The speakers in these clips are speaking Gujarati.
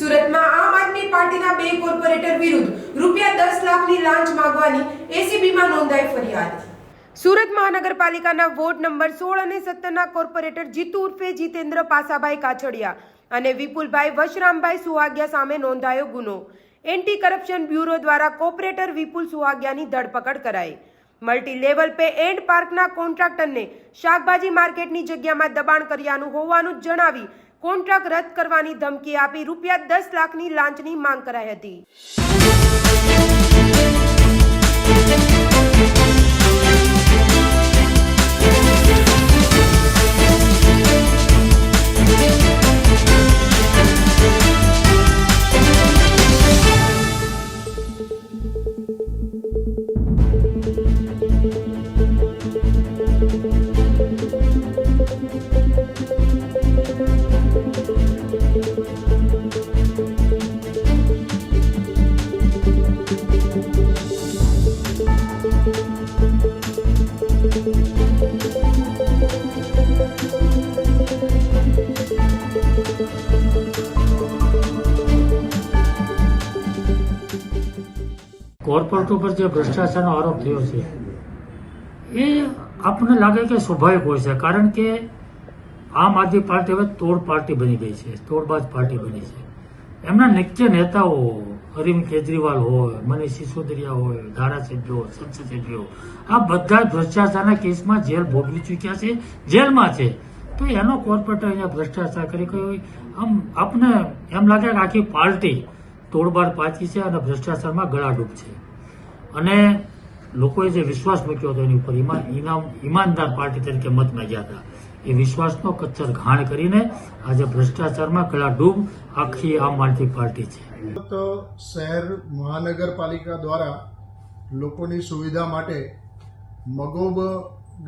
સુરતમાં આમ આદમી પાર્ટીના બે કોર્પોરેટર વિરુદ્ધ રૂપિયા દસ લાખની લાંચ માંગવાની એસીબીમાં નોંધાઈ ફરિયાદ. સુરત મહાનગરપાલિકાના વોર્ડ નંબર સોળ અને સત્તરના કોર્પોરેટર જીતુ ઉર્ફે જીતેન્દ્ર પાસાભાઈ કાછડિયા અને વિપુલભાઈ વશરામભાઈ સુહાગ્યા સામે નોંધાયો ગુનો. એન્ટી કરપ્શન બ્યુરો દ્વારા કોર્પોરેટર વિપુલ સુહાગિયાની ધરપકડ કરાઈ. મલ્ટી લેવલ પે એન્ડ પાર્કના કોન્ટ્રાક્ટરને શાકભાજી માર્કેટની જગ્યામાં દબાણ કર્યાનું હોવાનું જણાવી કોન્ટ્રાક્ટ રદ કરવાની ધમકી આપી રૂપિયા દસ લાખની લાંચની માંગ કરાઈ હતી. કોર્પોરેટ ઉપર જે ભ્રષ્ટાચારનો આરોપ થયો છે, એ આપણને લાગે કે સ્વાભાવિક હોય છે, કારણ કે આમ આદમી પાર્ટી હવે તોડ પાર્ટી બની ગઈ છે, તોડબાજ પાર્ટી બની છે. એમના નિત્ય નેતાઓ અરવિંદ કેજરીવાલ હોય, મનીષ સિસોદરિયા હોય, ધારાસભ્યો સંસદસભ્યો આ બધા ભ્રષ્ટાચારના કેસમાં જેલ ભોગવી ચૂક્યા છે, જેલમાં છે. તો એનો કોર્પોરેટર અહીંયા ભ્રષ્ટાચાર કરી ગયો આમ આપને એમ લાગે કે આખી પાર્ટી તોડબાડ પાછી છે અને ભ્રષ્ટાચારમાં ગળાડૂબ છે. અને લોકોએ જે વિશ્વાસ મૂક્યો હતો એની ઉપર ઇનામ ઈમાનદાર પાર્ટી તરીકે મત માગ્યા હતા. એ વિશ્વાસનો કચ્છર ઘાણ કરીને આજે ભ્રષ્ટાચારમાં ગળાડૂબ આખી આમ આદમી પાર્ટી છે. શહેર મહાનગરપાલિકા દ્વારા લોકોની સુવિધા માટે મગોબ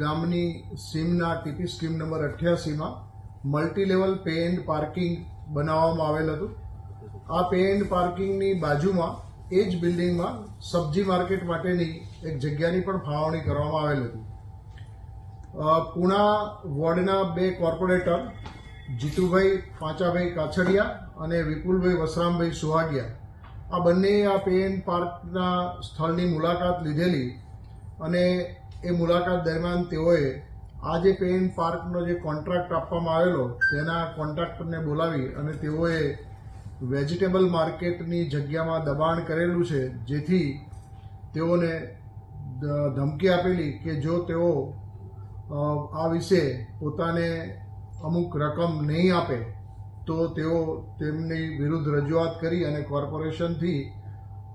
ગામની સીમના TP scheme number અઠ્યાસીમાં multi level pay and parking બનાવવામાં આવેલ હતું. આ પે એન્ડ પાર્કિંગની બાજુમાં, એ જ બિલ્ડિંગમાં સબ્જી માર્કેટ માટેની એક જગ્યાની પણ ફાળવણી કરવામાં આવેલ હતી. પૂણા વોર્ડના બે કોર્પોરેટર, જીતુભાઈ પાંચાભાઈ કાછડિયા અને વિપુલભાઈ વસરામભાઈ સુહાગિયા, આ બંને આ પે એન્ડ પાર્કના સ્થળની મુલાકાત લીધેલી અને એ મુલાકાત દરમિયાન તેઓએ આ જે પે એન્ડ પાર્કનો જે કોન્ટ્રાક્ટ આપવામાં આવેલો, તેના કોન્ટ્રાક્ટરને બોલાવી અને તેઓએ વેજીટેબલ માર્કેટની જગ્યામાં દબાણ કરેલું છે, જેથી તેઓને ધમકી આપેલી કે જો તેઓ આ વિશે પોતાને અમુક રકમ નહીં આપે, તો તેઓ તેમની વિરુદ્ધ રજૂઆત કરી અને કોર્પોરેશનથી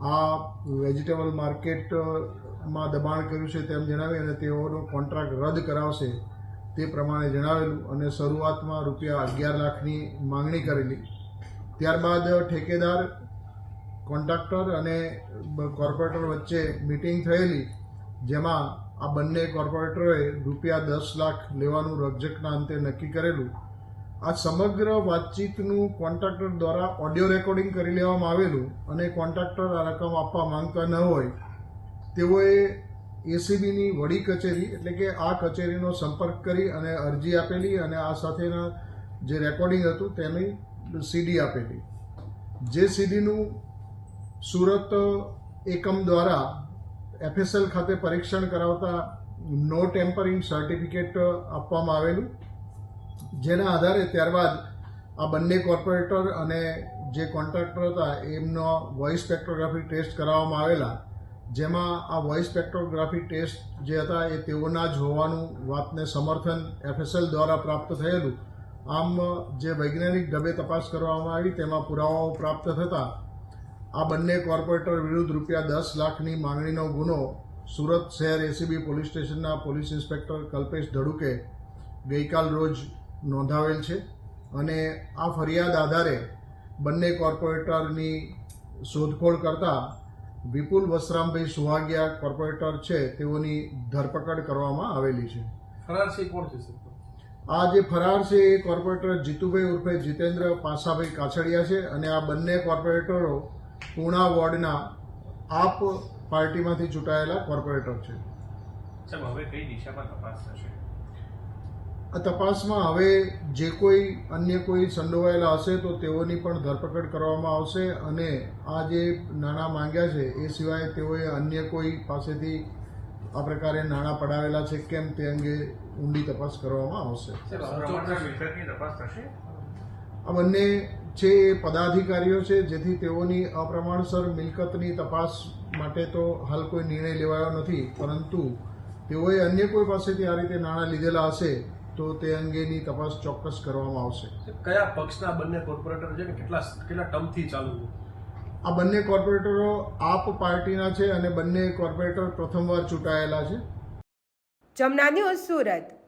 આ વેજીટેબલ માર્કેટમાં દબાણ કર્યું છે તેમ જણાવી અને તેઓનો કોન્ટ્રાક્ટ રદ કરાવશે તે પ્રમાણે જણાવેલું અને શરૂઆતમાં રૂપિયા અગિયાર લાખની માંગણી કરેલી. ત્યારબાદ ઠેકેદાર, કોન્ટ્રાક્ટર અને કોર્પોરેટર વચ્ચે મિટિંગ થયેલી, જેમાં આ બંને કોર્પોરેટરોએ રૂપિયા દસ લાખ લેવાનું રજકના અંતે નક્કી કરેલું. આ સમગ્ર વાતચીતનું કોન્ટ્રાક્ટર દ્વારા ઓડિયો રેકોર્ડિંગ કરી લેવામાં આવેલું અને કોન્ટ્રાક્ટર આ રકમ આપવા માંગતા ન હોય. તેઓએ એસીબીની વડી કચેરી એટલે કે આ કચેરીનો સંપર્ક કરી અને અરજી આપેલી અને આ સાથેના જે રેકોર્ડિંગ હતું તેની સીડી આપેલી. જે સીડીનું સુરત એકમ દ્વારા એફએસએલ ખાતે પરીક્ષણ કરાવતા નો ટેમ્પરિંગ સર્ટિફિકેટ આપવામાં આવેલું. જેના આધારે ત્યારબાદ આ બંને કોર્પોરેટર અને જે કોન્ટ્રાક્ટર હતા, એમનો વોઇસ સ્પેક્ટ્રોગ્રાફી ટેસ્ટ કરાવવામાં આવેલા. જેમાં આ વોઇસ સ્પેક્ટ્રોગ્રાફી ટેસ્ટ જે હતા, એ તેઓના જ હોવાનું વાતને સમર્થન એફએસએલ દ્વારા પ્રાપ્ત થયેલું. આમ જે વૈજ્ઞાનિક ઢબે તપાસ કરવામાં આવી તેમાં પુરાવાઓ પ્રાપ્ત થતાં આ બંને કોર્પોરેટર વિરુદ્ધ રૂપિયા દસ લાખની માંગણીનો ગુનો સુરત શહેર એસીબી પોલીસ સ્ટેશનના પોલીસ ઇન્સ્પેક્ટર કલ્પેશ ધડુકે ગઈકાલ રોજ નોંધાવેલ છે અને આ ફરિયાદ આધારે બંને કોર્પોરેટરની શોધખોળ કરતાં વિપુલ વસરામભાઈ સુહાગિયા કોર્પોરેટર છે તેઓની ધરપકડ કરવામાં આવેલી છે. ફરાર છે કોણ છે આ જે ફરાર છે એ કોર્પોરેટર જીતુભાઈ ઉર્ફે જીતેન્દ્ર પાસાભાઈ કાછડિયા છે અને આ બંને કોર્પોરેટરો પૂણા વોર્ડના આપ પાર્ટીમાંથી ચૂંટાયેલા કોર્પોરેટર છે. હવે કઈ દિશામાં તપાસ થશે? આ તપાસમાં હવે જે કોઈ અન્ય કોઈ સંડોવાયેલા હશે તો તેઓની પણ ધરપકડ કરવામાં આવશે અને આ જે નાણાં માંગ્યા છે એ સિવાય તેઓએ અન્ય કોઈ પાસેથી આ પ્રકારે નાણાં પડાવેલા છે. કેમ તે અંગે ઊંડી તપાસ કરવામાં આવશે. આ બંને છે એ પદાધિકારીઓ છે જેથી તેઓની અપ્રમાણસર મિલકતની તપાસ માટે તો હાલ કોઈ નિર્ણય લેવાયો નથી પરંતુ તેઓએ અન્ય કોઈ પાસેથી આ રીતે નાણાં લીધેલા હશે તો તે અંગેની તપાસ ચોક્કસ કરવામાં આવશે. કયા પક્ષના બંને કોર્પોરેટર છે કેટલા કેટલા ટર્મથી ચાલુ? છે આ બંને કોર્પોરેટરો આપ પાર્ટીના છે અને બંને કોર્પોરેટર પ્રથમવાર ચૂંટાયેલા છે. જમના ન્યૂઝ સુરત.